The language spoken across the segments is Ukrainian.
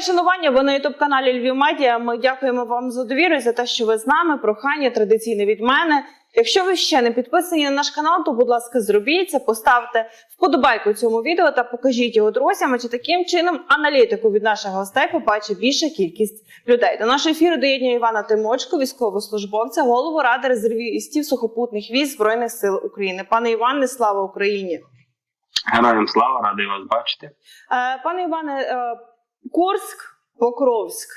Моє шанування, ви на ютуб каналі Львів Медіа. Ми дякуємо вам за довіру і за те, що ви з нами. Прохання традиційне від мене. Якщо ви ще не підписані на наш канал, то будь ласка, зробіть це, поставте вподобайку цьому відео та покажіть його друзям. Чи таким чином аналітику від наших гостей побачить більша кількість людей. До нашого ефіру доєднує Івана Тимочко, військовослужбовця, голову ради резервістів сухопутних військ збройних сил України. Пане Іване, слава Україні! Героям слава, радий вас бачити. Е, Пане Іване, е, Курськ, Покровськ.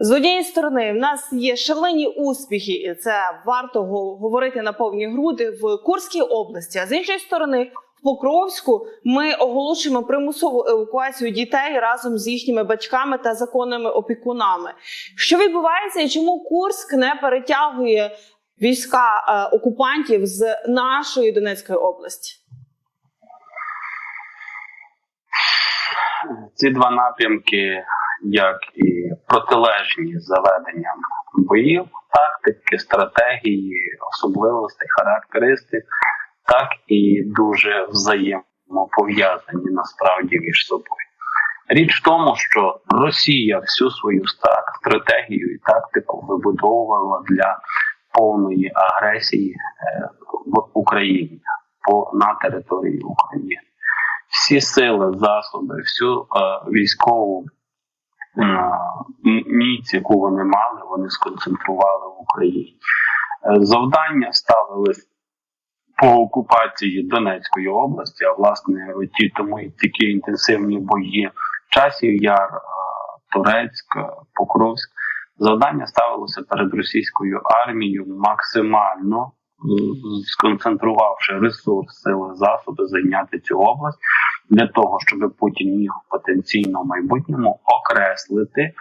З однієї сторони, в нас є шалені успіхи, і це варто говорити на повні груди в Курській області. А з іншої сторони, в Покровську ми оголошуємо примусову евакуацію дітей разом з їхніми батьками та законними опікунами. Що відбувається і чому Курськ не перетягує війська е, окупантів з нашої Донецької області? Ці два напрямки, як і протилежні заведенням боїв, тактики, стратегії, особливостей, характеристик, так і дуже взаємопов'язані насправді між собою. Річ в тому, що Росія всю свою стратегію і тактику вибудовувала для повної агресії е, в Україні по на території України. Всі сили, засоби, всю е, військову е, міць, яку вони мали, вони сконцентрували в Україні. Е, завдання ставились по окупації Донецької області, а власне ті тому і такі інтенсивні бої часів Яр, Турецьк, Покровськ. Завдання ставилося перед російською армією максимально сконцентрувавши ресурс, сили, засоби, зайняти цю область для того, щоб Путін міг в майбутньому окреслити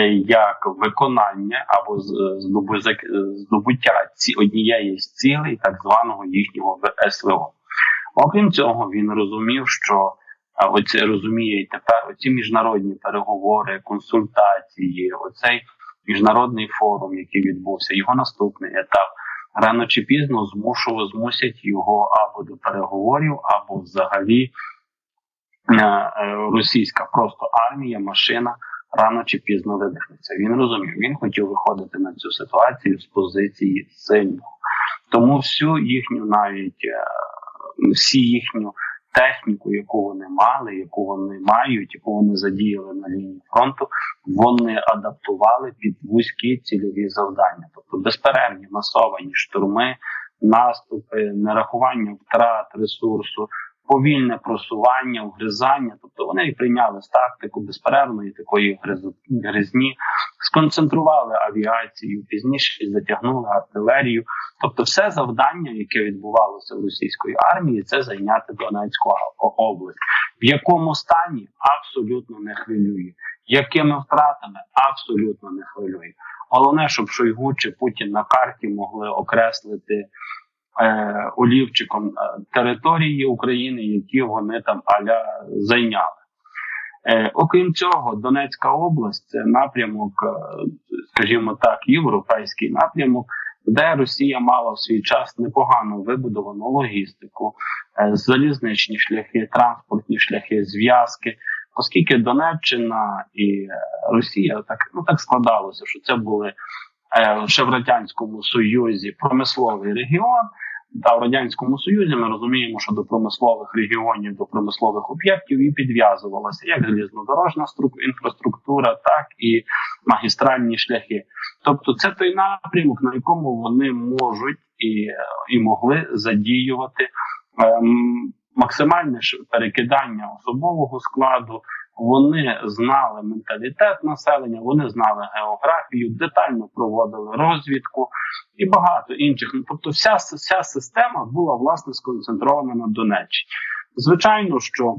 е, як виконання або здобу- зак- здобуття ці однієї з цілей так званого їхнього СВО. Окрім цього, він розумів, що оце розуміє і тепер оці міжнародні переговори, консультації, оцей міжнародний форум, який відбувся, його наступний етап. Рано чи пізно змушу, змусять його або до переговорів, або взагалі е, е, російська просто армія, машина рано чи пізно видихнеться. Він розумів, він хотів виходити на цю ситуацію з позиції сильного. Тому всю їхню навіть е, всі їхню техніку, яку вони мали, яку вони мають, яку вони задіяли на лінії фронту, вони адаптували під вузькі цільові завдання, тобто безперервні масовані штурми, наступи, нерахування втрат ресурсу, повільне просування, вгризання. Тобто вони і прийняли тактику безперервної такої гриз- гризні, сконцентрували авіацію, пізніше затягнули артилерію. Тобто, все завдання, яке відбувалося в російської армії, це зайняти Донецьку область, в якому стані абсолютно не хвилює, якими втратами абсолютно не хвилює. Головне, щоб Шойгу чи Путін на карті могли окреслити е, олівчиком е, території України, які вони там аля зайняли. Е, окрім цього, Донецька область це напрямок, е, скажімо так, європейський напрямок, де Росія мала в свій час непогано вибудовану логістику, е, залізничні шляхи, транспортні шляхи, зв'язки. Оскільки Донеччина і е, Росія так ну так складалося, що це були ще в радянському союзі промисловий регіон. Та в радянському союзі ми розуміємо, що до промислових регіонів, до промислових об'єктів і підв'язувалася як залізнодорожна стру- інфраструктура, так і магістральні шляхи. Тобто, це той напрямок, на якому вони можуть і, е, і могли задіювати ем, максимальне перекидання особового складу. Вони знали менталітет населення, вони знали географію, детально проводили розвідку і багато інших. Ну, тобто, вся, вся система була власне сконцентрована на Донеччині. Звичайно, що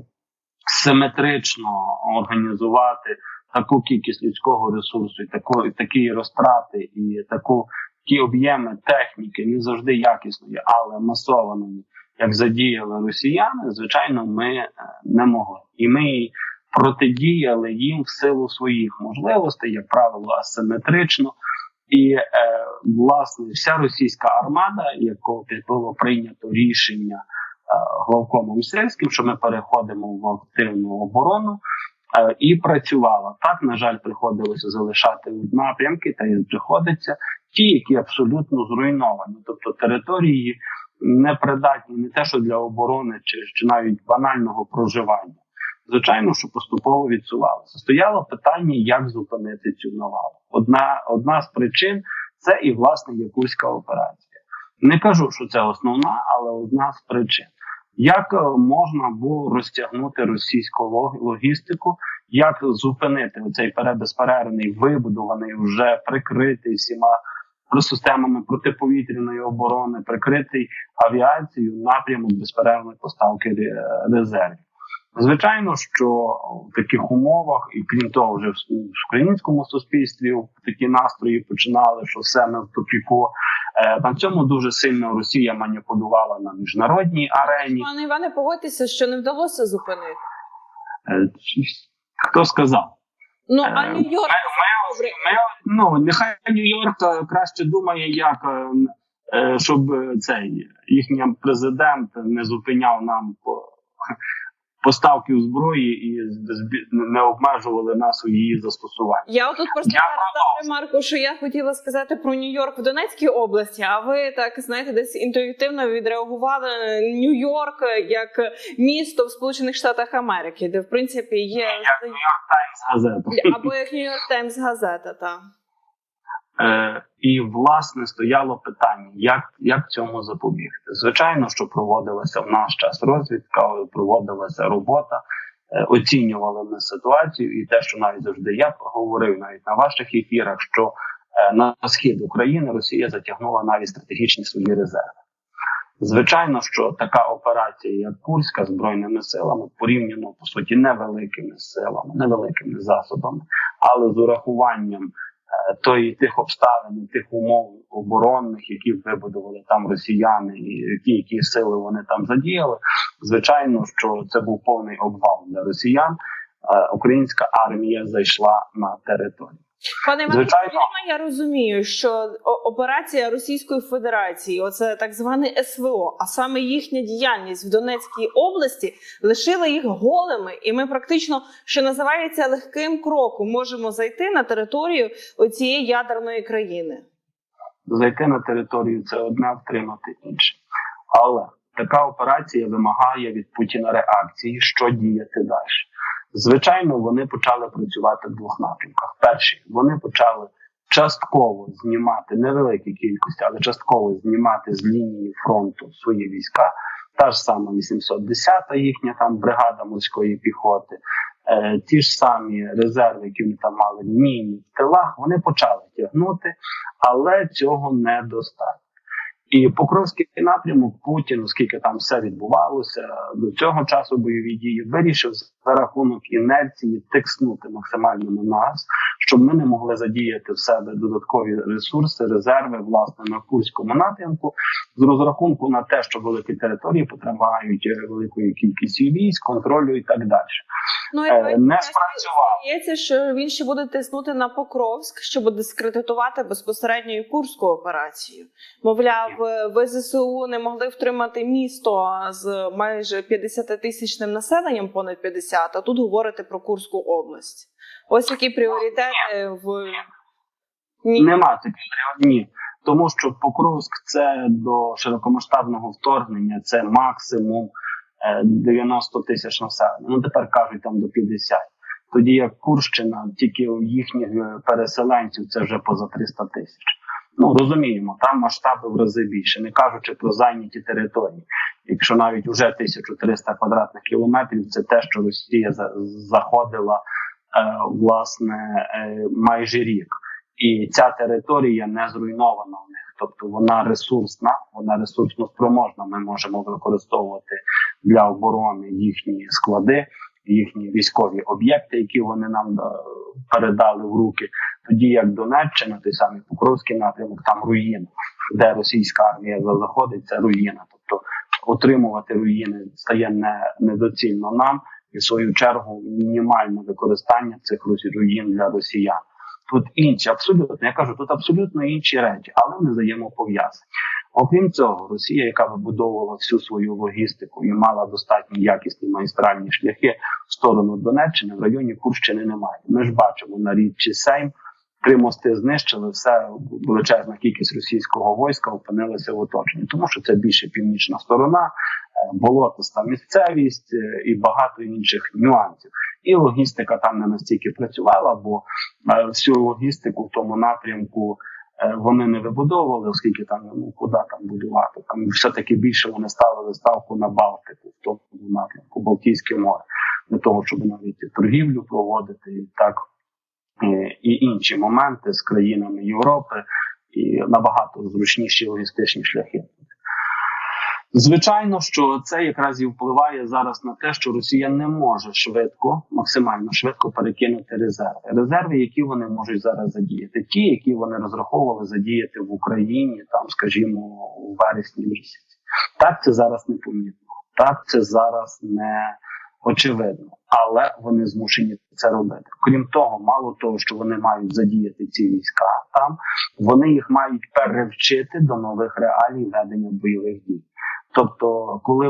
симетрично організувати таку кількість людського ресурсу, і таку, і такі розтрати, і таку такі об'єми техніки не завжди якісної, але масованої, як задіяли росіяни, звичайно, ми е, не могли. І ми протидіяли їм в силу своїх можливостей, як правило, асиметрично. І е, власне вся російська армада, якого було прийнято рішення е, главкомом Сельським, що ми переходимо в активну оборону. е, і працювала. Так, на жаль, приходилося залишати напрямки, та й приходиться ті, які абсолютно зруйновані, тобто території непридатні не те, що для оборони чи, чи навіть банального проживання. Звичайно, що поступово відсувалося. Стояло питання, як зупинити цю навалу. Одна, одна з причин це і власне Якутська операція. Не кажу, що це основна, але одна з причин. Як е, можна було розтягнути російську логістику, як зупинити цей безперервний, вибудований, вже прикритий всіма системами протиповітряної оборони, прикритий авіацією напрямок безперервної поставки резервів? Звичайно, що в таких умовах, і крім того, вже в українському суспільстві такі настрої починали, що все ми в тупіку. Е, На цьому дуже сильно Росія маніпулювала на міжнародній арені. Пане Іване, погодьтеся, що не вдалося зупинити. Е, Хто сказав? Ну Е, а Нью-Йорк добре. Ну нехай Нью-Йорк краще думає, як щоб цей їхній президент не зупиняв нам по поставки зброї і не обмежували нас у її застосуванні. Я отут просто Я ремарку, що я хотіла сказати про Нью-Йорк в Донецькій області, а ви так знаєте, десь інтуїтивно відреагували Нью-Йорк як місто в Сполучених Штатах Америки, де в принципі є Нью-Йорк Таймс газета. або як Нью-Йорк Таймс газета. Та Е, і власне стояло питання, як, як цьому запобігти. Звичайно, що проводилася в наш час розвідка, проводилася робота, е, оцінювали ми ситуацію, і те, що навіть завжди я говорив, навіть на ваших ефірах, що е, на схід України Росія затягнула навіть стратегічні свої резерви. Звичайно, що така операція, як Курська, збройними силами, порівняно по суті невеликими силами, невеликими засобами, але з урахуванням тої тих обставин, тих умов оборонних, які вибудували там росіяни, і які, які сили вони там задіяли. Звичайно, що це був повний обвал для росіян. Е, Українська армія зайшла на територію. Пане Іване, я розумію, що операція Російської Федерації, оце так зване СВО, а саме їхня діяльність в Донецькій області лишила їх голими, і ми практично, що називається, легким кроком можемо зайти на територію оцієї ядерної країни. зайти на територію це одне, втримати інше. Але така операція вимагає від Путіна реакції, що діяти далі. Звичайно, вони почали працювати в двох напрямках. Перший вони почали частково знімати невеликі кількості, але частково знімати з лінії фронту свої війська. Та ж сама 810-та їхня там бригада морської піхоти, е, ті ж самі резерви, які вони там мали лінійні в тилах, вони почали тягнути, але цього недостатньо. І Покровський напрямок Путін, оскільки там все відбувалося до цього часу бойові дії, вирішив за рахунок інерції тикснути максимально на нас, щоб ми не могли задіяти в себе додаткові ресурси, резерви власне на Курському напрямку, з розрахунку на те, що великі території потребують е, великої кількості військ, контролю і так далі. Ну і Е, не спрацював. Здається, що він ще буде тиснути на Покровськ, щоб дискредитувати безпосередньо і курську операцію. Мовляв, ви ЗСУ не могли втримати місто з майже 50 тисячним населенням, понад 50, а тут говорите про Курську область. Ось які пріоритети в Ні. Нема цих ні. Тому що Покровськ це до широкомасштабного вторгнення, це максимум е, 90 тисяч населення. Ну тепер кажуть там до 50. Тоді як Курщина, тільки у їхніх е, переселенців це вже поза 300 тисяч. Ну розуміємо, там масштаби в рази більше, не кажучи про зайняті території. Якщо навіть вже 1300 квадратних кілометрів, це те, що Росія за- заходила е, власне е, майже рік. І ця територія не зруйнована в них, тобто вона ресурсна, вона ресурсно спроможна. Ми можемо використовувати для оборони їхні склади, їхні військові об'єкти, які вони нам е, передали в руки. Тоді як Донеччина, той самий Покровський напрямок, там руїна, де російська армія заходить, це руїна. Тобто утримувати руїни стає не недоцільно нам, і в свою чергу мінімальне використання цих руїн для росіян. Тут інші абсолютно, я кажу, тут абсолютно інші речі, але вони взаємопов'язані. Окрім цього, Росія, яка вибудовувала всю свою логістику і мала достатньо якісні магістральні шляхи в сторону Донеччини, в районі Курщини немає. Ми ж бачимо на річці Сейм. Три мости знищили, все величезна кількість російського війська опинилася в оточенні, тому що це більше північна сторона, е, болотиста місцевість е, і багато інших нюансів. І логістика там не настільки працювала, бо е, всю логістику в тому напрямку вони не вибудовували, оскільки там ну куди там будувати. Там все таки більше вони ставили ставку на Балтику в тому напрямку, Балтійське море, для того, щоб навіть торгівлю проводити і так е, і інші моменти з країнами Європи, і набагато зручніші логістичні шляхи. Звичайно, що це якраз і впливає зараз на те, що Росія не може швидко, максимально швидко перекинути резерви. Резерви, які вони можуть зараз задіяти, ті, які вони розраховували задіяти в Україні, там, скажімо, у вересні місяці. Так це зараз непомітно. Так це зараз не очевидно, але вони змушені це робити. Крім того, мало того, що вони мають задіяти ці війська там, вони їх мають перевчити до нових реалій ведення бойових дій. Тобто, коли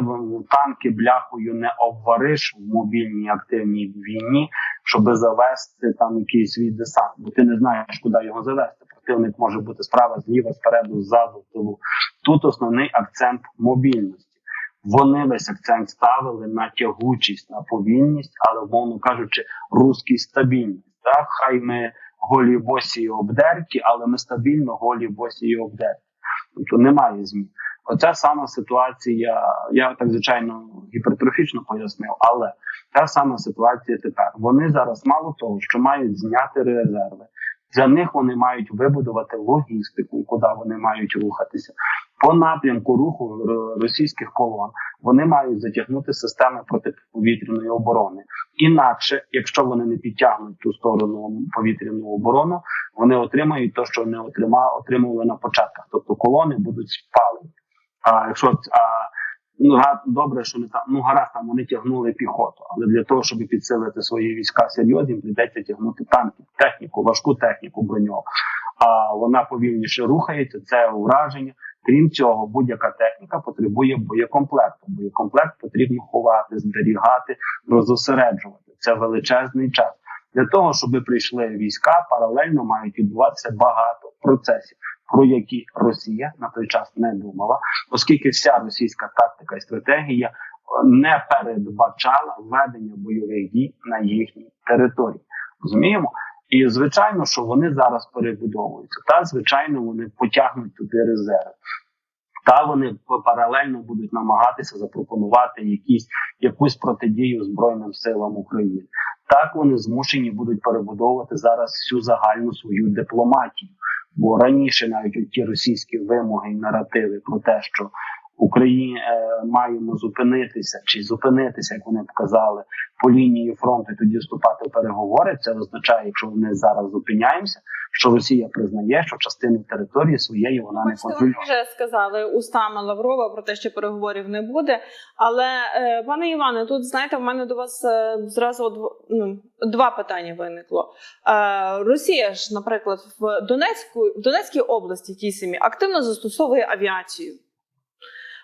танки бляхою не обвариш в мобільній активній війні, щоб завести там якийсь свій десант, бо ти не знаєш, куди його завести. Противник може бути справа, зліва, спереду, ззаду, тилу. Тут основний акцент мобільності. Вони весь акцент ставили на тягучість, на повільність, але, мовно кажучи, русський стабільність. Так, хай ми голі босі і обдерті, але ми стабільно голі босі і обдерті. Тобто немає змін. Оця сама ситуація, я так звичайно гіпертрофічно пояснив, але та сама ситуація тепер. Вони зараз мало того, що мають зняти резерви. Для них вони мають вибудувати логістику, куди вони мають рухатися. По напрямку руху російських колон вони мають затягнути системи протиповітряної оборони. Інакше, якщо вони не підтягнуть ту сторону повітряну оборону, вони отримають те, що не отрима, отримували на початках. Тобто колони будуть спалені. А якщо а, ну га- добре, що не там ну гаразд там вони тягнули піхоту, але для того, щоб підсилити свої війська серйозно, їм прийдеться тягнути танки, техніку, важку техніку броньову. А вона повільніше рухається, це ураження. Крім цього, будь-яка техніка потребує боєкомплекту. Боєкомплект потрібно ховати, зберігати, розосереджувати. Це величезний час. Для того, щоб прийшли війська, паралельно мають відбуватися багато процесів, про які Росія на той час не думала, оскільки вся російська тактика і стратегія е, не передбачала ведення бойових дій на їхній території. Розуміємо? І звичайно, що вони зараз перебудовуються. Та звичайно, вони потягнуть туди резерви. Та вони паралельно будуть намагатися запропонувати якісь якусь протидію Збройним силам України. Так вони змушені будуть перебудовувати зараз всю загальну свою дипломатію. Бо раніше навіть ті російські вимоги і наративи про те, що Україні е, маємо зупинитися чи зупинитися, як вони б казали, по лінії фронту і тоді вступати в переговори. Це означає, якщо ми зараз зупиняємося, що Росія признає, що частину території своєї вона не Бачите, контролює. вже сказали устами Лаврова про те, що переговорів не буде. Але е, пане Іване, тут знаєте, в мене до вас е, зразу дв- ну, два питання виникло. Е, Росія ж, наприклад, в Донецьку в Донецькій області тій самі активно застосовує авіацію.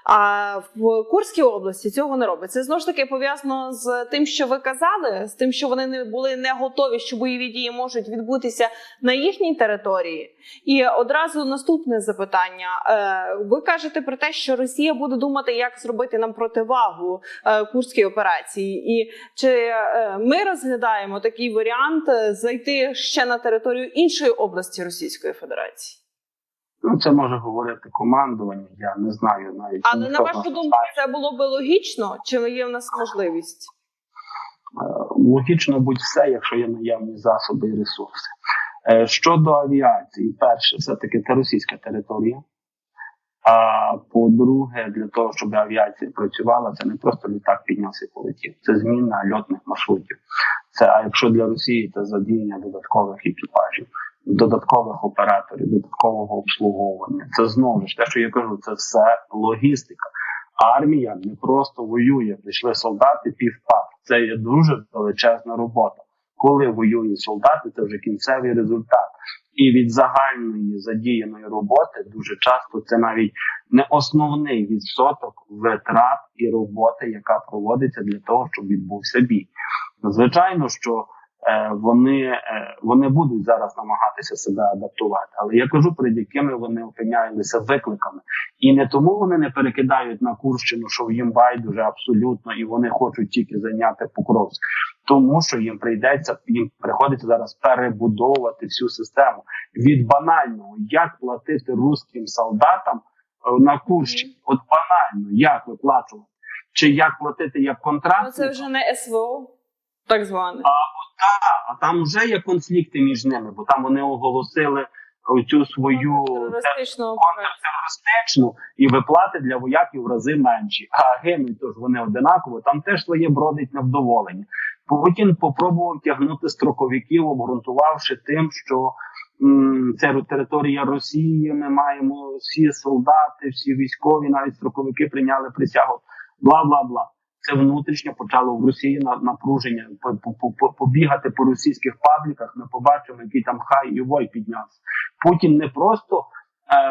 А в Курській області цього не робить. Це знову ж таки пов'язано з тим, що ви казали, з тим, що вони не були не готові, що бойові дії можуть відбутися на їхній території. І одразу наступне запитання. Е, Ви кажете про те, що Росія буде думати, як зробити нам противагу е, курській операції, і чи е, ми розглядаємо такий варіант зайти ще на територію іншої області Російської Федерації? Ну це може говорити командування. Я не знаю навіть. Але на вашу думку, це було би логічно? Чи є в нас можливість? Е, логічно будь-все, якщо є наявні засоби і ресурси. Е, Щодо авіації, перше, все-таки це російська територія. А по-друге, для того, щоб авіація працювала, це не просто літак піднявся і полетів. Це зміна льотних маршрутів. Це а якщо для Росії це задіяння додаткових екіпажів, додаткових операторів, додаткового обслуговування. Це знову ж те, що я кажу, це все логістика. Армія не просто воює, прийшли солдати півпав. Це є дуже величезна робота. Коли воюють солдати, це вже кінцевий результат. І від загальної задіяної роботи дуже часто це навіть не основний відсоток витрат і роботи, яка проводиться для того, щоб відбувся бій. Звичайно, що вони, е, вони будуть зараз намагатися себе адаптувати, але я кажу, перед якими вони опиняються викликами. І не тому вони не перекидають на Курщину, що їм байдуже абсолютно, і вони хочуть тільки зайняти Покровськ, тому що їм прийдеться їм приходиться зараз перебудовувати всю систему від банального, як платити русським солдатам е, на Курщині. От банально, як виплачувати, чи як платити як контракт. Ну, це вже не СВО, так зване. а там вже є конфлікти між ними, бо там вони оголосили цю свою Терористичну операцію. терористичну і виплати для вояків в рази менші. А гинуть тож вони одинаково. Там теж своє бродить невдоволення. Путін попробував тягнути строковиків, обґрунтувавши тим, що м, це територія Росії. Ми маємо всі солдати, всі військові, навіть строковики прийняли присягу. Бла бла бла. Це внутрішньо почало в Росії на напруження по- по- по- побігати по російських пабліках. Ми побачимо, який там хай і вой піднявся. Путін не просто,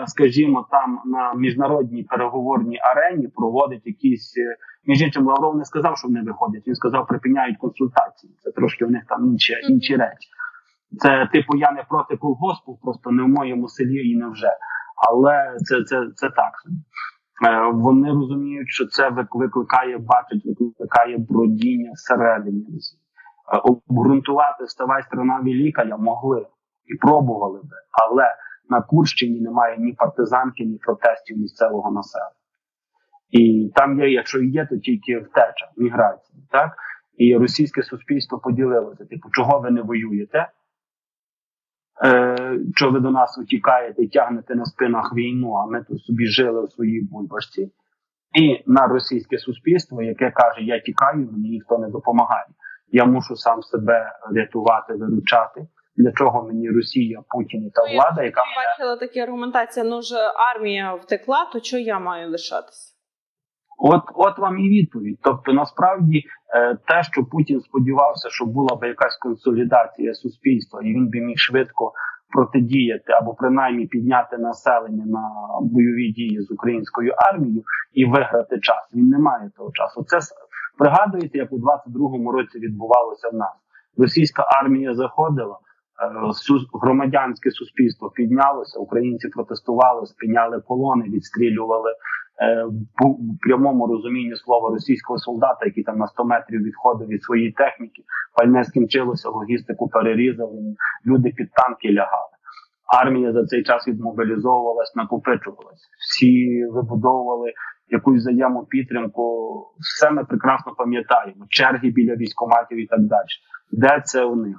е, скажімо, там на міжнародній переговорній арені проводить якісь. е, Між іншим, Лавров не сказав, що вони виходять. Він сказав, припиняють консультації. Це трошки у них там інші, інші речі. Це типу, я не проти колгоспу, просто не в моєму селі і не вже. Але це, це, це так Вони розуміють, що це викликає, бачить, викликає бродіння всередині Росії. Е, Обґрунтувати ставай страна велика могли і пробували би, але на Курщині немає ні партизанки, ні протестів місцевого населення. І там є, якщо є, то тільки втеча, міграція. Так? І російське суспільство поділилося: типу, чого ви не воюєте? Е, що ви до нас утікаєте тягнете на спинах війну, а ми тут собі жили у своїй бульбашці. І на російське суспільство, яке каже: Я тікаю, мені ніхто не допомагає. Я мушу сам себе рятувати, виручати. Для чого мені Росія, Путін і та Ну, влада, яка Я бачила такі аргументації, ну ж армія втекла, то чого я маю лишатися? От, от вам і відповідь. Тобто, насправді, те, що Путін сподівався, що була б якась консолідація суспільства, і він би міг швидко протидіяти або принаймні підняти населення на бойові дії з українською армією і виграти час. Він не має того часу. Це пригадуєте, як у 22-му році відбувалося в нас. Російська армія заходила. е, Громадянське суспільство піднялося, українці протестували, спиняли колони, відстрілювали е, в прямому розумінні слова російського солдата, який там на 100 метрів відходив від своєї техніки, пальне скінчилося, логістику перерізали, люди під танки лягали. Армія за цей час відмобілізовувалась, накопичувалась. Всі вибудовували якусь взаємопідтримку. Все ми прекрасно пам'ятаємо. Черги біля військоматів і так далі. Де це у них?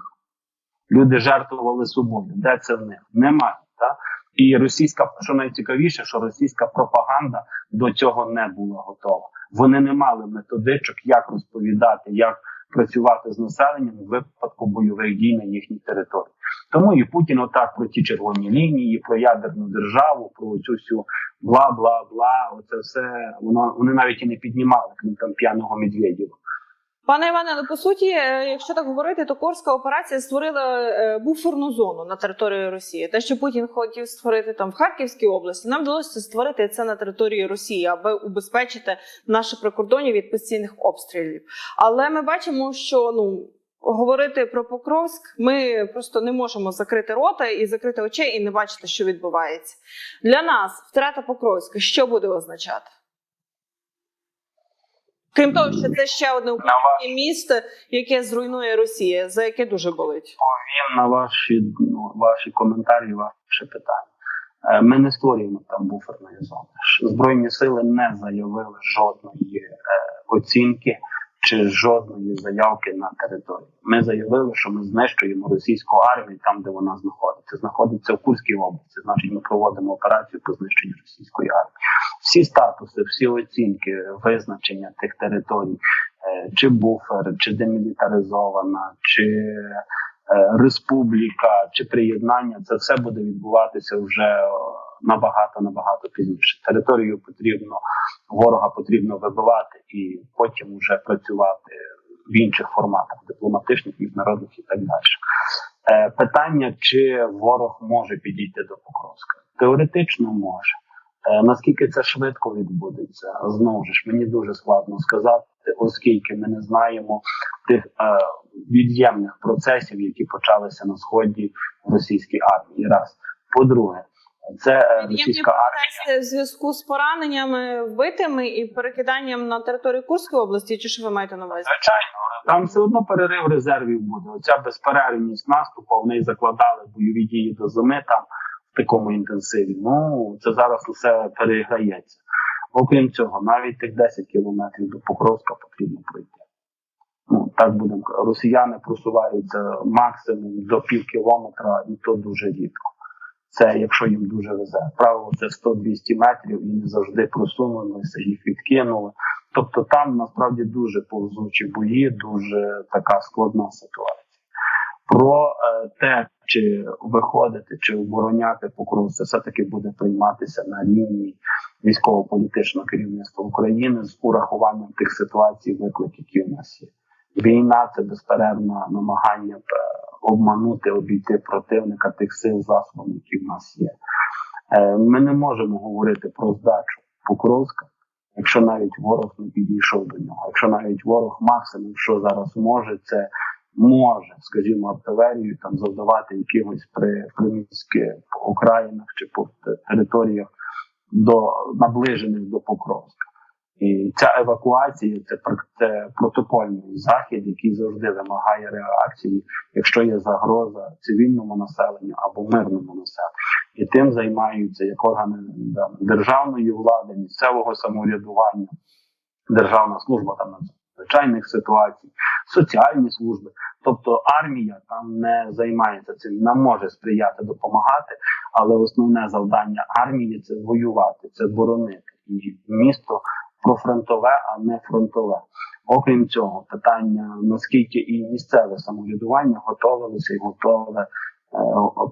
Люди жертвували собою. Де це в них? Немає. Так? І російська, що найцікавіше, що російська пропаганда до цього не була готова. Вони не мали методичок, як розповідати, як працювати з населенням у випадку бойових дій на їхній території. Тому і Путін отак про ті червоні лінії, про ядерну державу, про цю всю бла бла бла. Оце все воно вони навіть і не піднімали крім там п'яного Медведєва. Пане Іване, але по суті, е, якщо так говорити, то Курська операція створила е, буферну зону на території Росії. Те, що Путін хотів створити там в Харківській області, нам вдалося створити це на території Росії, аби убезпечити наше прикордоння від постійних обстрілів. Але ми бачимо, що ну. Говорити про Покровськ ми просто не можемо закрити рота і закрити очей і не бачити, що відбувається. Для нас втрата Покровська що буде означати? Крім того, що це ще одне українське місто, яке зруйнує Росія, за яке дуже болить. Повім на ваші, ну, ваші коментарі, ваше питання. Е, Ми не створюємо там буферної зони. Збройні сили не заявили жодної е, оцінки чи жодної заявки на територію. Ми заявили, що ми знищуємо російську армію там, де вона знаходиться. Знаходиться в Курській області. Значить, ми проводимо операцію по знищенню російської армії. Всі статуси, всі оцінки, визначення тих територій, е, чи буфер, чи демілітаризована, чи е, республіка, чи приєднання, це все буде відбуватися вже набагато набагато пізніше. Територію потрібно ворога потрібно вибивати і потім вже працювати в інших форматах, дипломатичних, міжнародних і так далі. Е, питання, чи ворог може підійти до Покровська? Теоретично може. Е, наскільки це швидко відбудеться, знову ж мені дуже складно сказати, оскільки ми не знаємо тих е, від'ємних процесів, які почалися на сході російській армії. Раз по-друге, це е, російська армія. в зв'язку з пораненнями, вбитими і перекиданням на територію Курської області, чи що ви маєте на увазі? Звичайно, там все одно перерив резервів буде. Оця безперервність наступу, вони закладали бойові дії до зими там в такому інтенсиві. Ну це зараз усе переграється. Окрім цього, навіть тих 10 кілометрів до Покровська потрібно пройти. Ну так будемо росіяни просуваються максимум до пів кілометра, і то дуже рідко. Це якщо їм дуже везе. Правило, це 100-200 метрів і не завжди просунулися, їх відкинули. Тобто там насправді дуже повзучі бої, дуже така складна ситуація. Про е, те, чи виходити, чи обороняти покров, це все-таки буде прийматися на рівні військово-політичного керівництва України з урахуванням тих ситуацій, викликів, які у нас є. Війна це безперервне намагання е, обманути, обійти противника тих сил засобів, які в нас є. Е, Ми не можемо говорити про здачу Покровська, якщо навіть ворог не підійшов до нього. Якщо навіть ворог максимум, що зараз може, це може, скажімо, артилерію там завдавати якихось при приміських окраїнах чи по територіях до наближених до Покровська. І ця евакуація це, це протокольний захід, який завжди вимагає реакції, якщо є загроза цивільному населенню або мирному населенню. І тим займаються як органи державної влади, місцевого самоврядування, державна служба там надзвичайних ситуацій, соціальні служби. Тобто армія там не займається цим, вона може сприяти, допомагати, але основне завдання армії це воювати, це боронити. І місто профронтове, а не фронтове. Окрім цього, питання наскільки і місцеве самоврядування готовилося і готове е,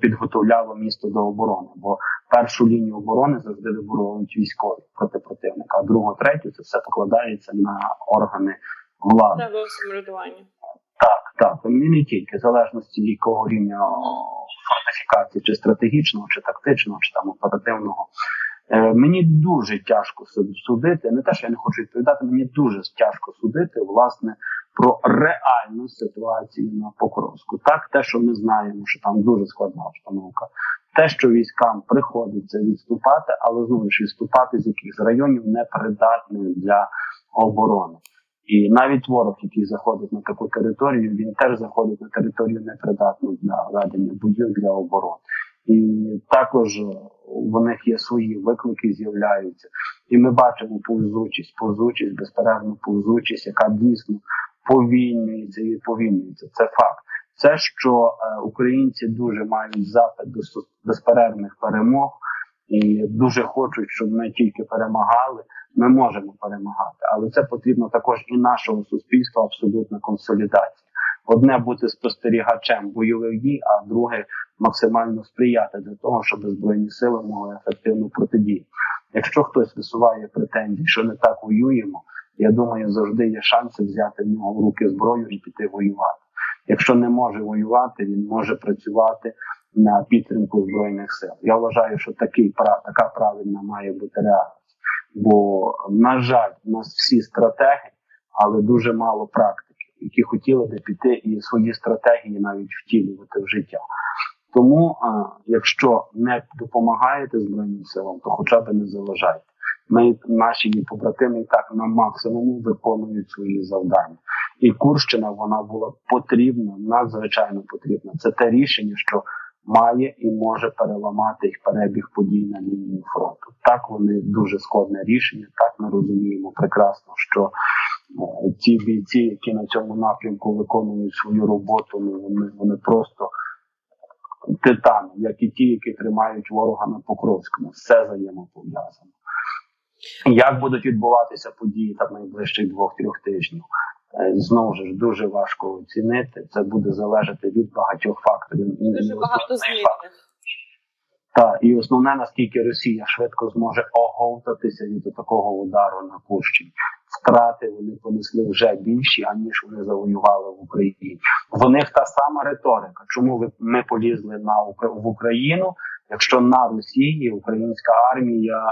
підготовляло місто до оборони. Бо першу лінію оборони завжди виборовують військові проти противника, а другу, третю це все покладається на органи влади. Самоврядування. Так, так, і не тільки в залежності якого рівня фортифікації, чи стратегічного, чи тактичного, чи там оперативного. Е, мені дуже тяжко судити. Не те, що я не хочу відповідати, мені дуже тяжко судити власне про реальну ситуацію на Покровську. Так, те, що ми знаємо, що там дуже складна обстановка. Те, що військам приходиться відступати, але знову ж відступати з якихось районів непридатних для оборони. І навіть ворог, який заходить на таку територію, він теж заходить на територію непридатну для ведення боїв для оборони. І також в них є свої виклики, з'являються. І ми бачимо повзучість, повзучість, безперервну повзучість, яка дійсно повільнюється і повільнюється. Це факт. Це що е, українці дуже мають запит до безперервних перемог і дуже хочуть, щоб ми тільки перемагали. Ми можемо перемагати, але це потрібно також і нашого суспільства абсолютна консолідація. Одне бути спостерігачем бойових дій, а друге максимально сприяти для того, щоб збройні сили могли ефективно протидіяти. Якщо хтось висуває претензії, що не так воюємо, я думаю, завжди є шанси взяти в нього в руки зброю і піти воювати. Якщо не може воювати, він може працювати на підтримку збройних сил. Я вважаю, що такий така правильна має бути реакція. Бо, на жаль, у нас всі стратеги, але дуже мало практики, які хотіли би піти і свої стратегії навіть втілювати в життя. Тому, а, якщо не допомагаєте збройним силам, то хоча б не заважайте. Ми наші побратими так на максимуму виконують свої завдання. І Курщина вона була потрібна, надзвичайно потрібна. Це те рішення, що має і може переламати їх перебіг подій на лінії фронту. Так вони дуже складне рішення. Так ми розуміємо прекрасно, що ті бійці, які на цьому напрямку виконують свою роботу, ну вони, вони просто титани, як і ті, які тримають ворога на Покровському. Все взаємопов'язано. Як будуть відбуватися події там найближчих двох-трьох тижнів? Е, Знову ж дуже важко оцінити. Це буде залежати від багатьох факторів. Дуже багато змінних. так, і основне, наскільки Росія швидко зможе оговтатися від такого удару на Курщині. Втрати вони понесли вже більші, аніж вони завоювали в Україні. В них та сама риторика. Чому ви ми полізли на в Україну, якщо на Росії українська армія е,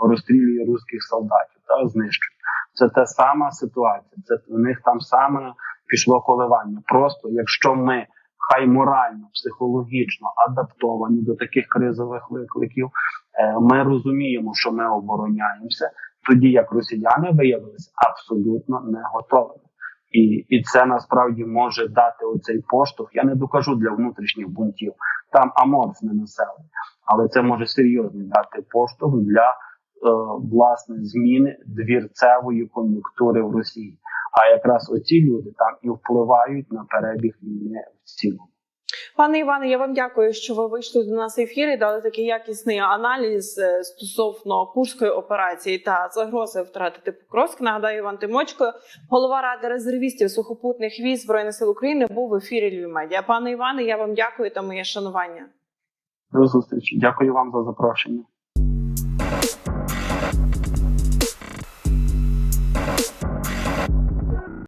розстрілює русських солдатів та знищує? Це та сама ситуація. Це у них там саме пішло коливання. Просто якщо ми хай морально, психологічно адаптовані до таких кризових викликів, е, ми розуміємо, що ми обороняємося, тоді як росіяни виявилися абсолютно не готовими. І, і це насправді може дати оцей поштовх. Я не докажу для внутрішніх бунтів, там аморфне населення, але це може серйозно дати поштовх для е, власне зміни двірцевої кон'юнктури в Росії. А якраз оці люди там і впливають на перебіг війни в цілому. Пане Іване, я вам дякую, що ви вийшли до нас в ефір і дали такий якісний аналіз е, стосовно курської операції та загрози втратити Покровськ. Нагадаю, Іван Тимочко, голова ради резервістів сухопутних військ збройних сил України, був в ефірі Львів Медіа. Пане Іване, я вам дякую та моє шанування. До зустрічі. Дякую вам за запрошення.